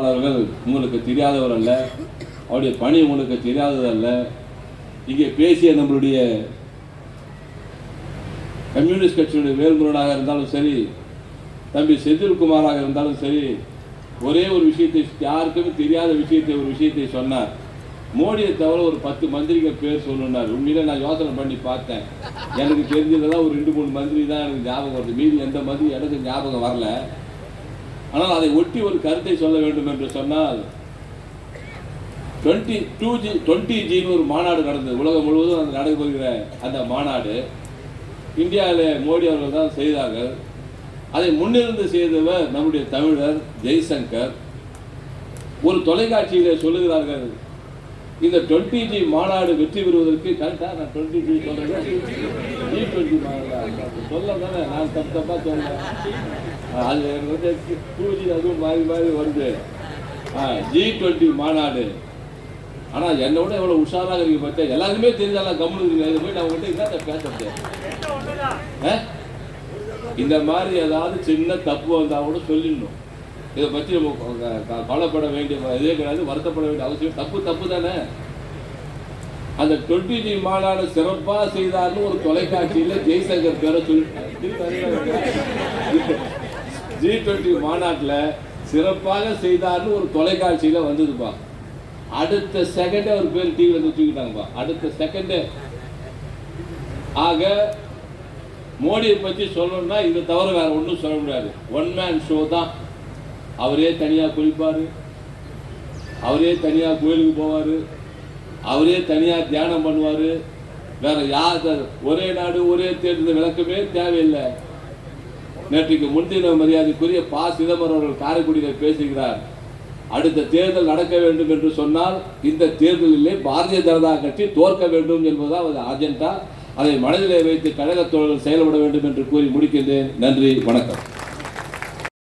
அவர்கள் உங்களுக்கு தெரியாதவர் அல்ல அவருடைய பணி உங்களுக்கு தெரியாதது அல்ல. இங்கே பேசிய நம்மளுடைய கம்யூனிஸ்ட் கட்சியுடைய வேல்முருகனாக இருந்தாலும் சரி தம்பி செந்தில்குமாராக இருந்தாலும் சரி ஒரே ஒரு விஷயத்தை யாருக்குமே தெரியாத விஷயத்தை ஒரு விஷயத்தை சொன்னார். மோடியை தவிர ஒரு பத்து மந்திரிகள் பேர் சொல்லுனார் உண்மையில நான் யோசனை பண்ணி பார்த்தேன். எனக்கு தெரிஞ்சதெல்லாம் ஒரு ரெண்டு மூணு மந்திரி தான் எனக்கு ஞாபகம் வருது. மீதி எந்த மந்திரி எனக்கு ஞாபகம் வரல. ஆனால் அதை ஒட்டி ஒரு கருத்தை சொல்ல வேண்டும் என்று சொன்னால் டுவெண்ட்டி டூ ஜி டுவெண்ட்டி ஜின்னு ஒரு மாநாடு நடந்தது. உலகம் முழுவதும் அந்த நடைபெறுகிற அந்த மாநாடு. இந்தியாவில் மோடி அவர்கள் தான் செய்தார்கள். அதை முன்னிருந்து செய்தவர் நம்முடைய தமிழர் ஜெய்சங்கர். ஒரு தொலைக்காட்சியில் சொல்லுகிறார்கள் இந்த டுவெண்ட்டி ஜி மாநாடு வெற்றி பெறுவதற்கு கரெக்டாக நான் டுவெண்ட்டி ஜி சொல்கிறேன் ஜி டுவெண்ட்டி மாநாடு? சொல்ல தானே நான் தப்பு தப்பாக சொல்கிறேன் அது எனக்கு வந்து அதுவும் மாறி மாறி வருது ஜி டுவெண்ட்டி மாநாடு ஆனால் என்னை விட எவ்வளோ உஷாராக இருக்கு பார்த்தா எல்லாருக்குமே தெரிஞ்சாலும் கம்முனு இருக்கு இது போய் நான் உங்கள்கிட்ட என்ன பேசுறது ஆ? இந்த மாதிரி ஏதாவது சின்ன தப்பு வந்தால் கூட சொல்லிடணும். இதை பற்றி நம்ம கவலைப்பட வேண்டிய இதே கிடையாது வருத்தப்பட வேண்டிய அவசியம் தப்பு தப்பு தானே? அந்த டுவெண்ட்டி ஜி மாநாடு சிறப்பாக செய்தார்னு ஒரு தொலைக்காட்சியில் ஜெய்சங்கர் பேரை சொல்லி ஜி டுவெண்ட்டி மாநாட்டில் சிறப்பாக செய்தார்னு ஒரு தொலைக்காட்சியில் வந்ததுப்பா. அடுத்த செகண்டே அவர் பேர் டிவியில் வந்து தூக்கிட்டாங்கப்பா. அடுத்த செகண்டே ஆக மோடியை பற்றி சொல்லணும்னா இதை தவிர வேறு ஒன்றும் சொல்ல முடியாது. ஒன் மேன் ஷோ தான். அவரே தனியாக குளிப்பார். அவரே தனியாக கோயிலுக்கு போவார். அவரே தனியாக தியானம் பண்ணுவார். வேற யார் ஒரே நாடு ஒரே தேர்தல் விளக்கமே தேவையில்லை. நேற்றுக்கு முன்தின மரியாதைக்குரிய ப. சிதம்பரம் அவர்கள் காரைக்குடியில் பேசுகிறார். அடுத்த தேர்தல் நடக்க வேண்டும் என்று சொன்னால் இந்த தேர்தலிலே பாரதிய ஜனதா கட்சி தோற்க வேண்டும் என்பதுதான் அது அஜெண்டா. அதை மனதிலே வைத்து கழகத் தோழர்கள் செயல்பட வேண்டும் என்று கூறி முடிக்கின்றேன். நன்றி வணக்கம்.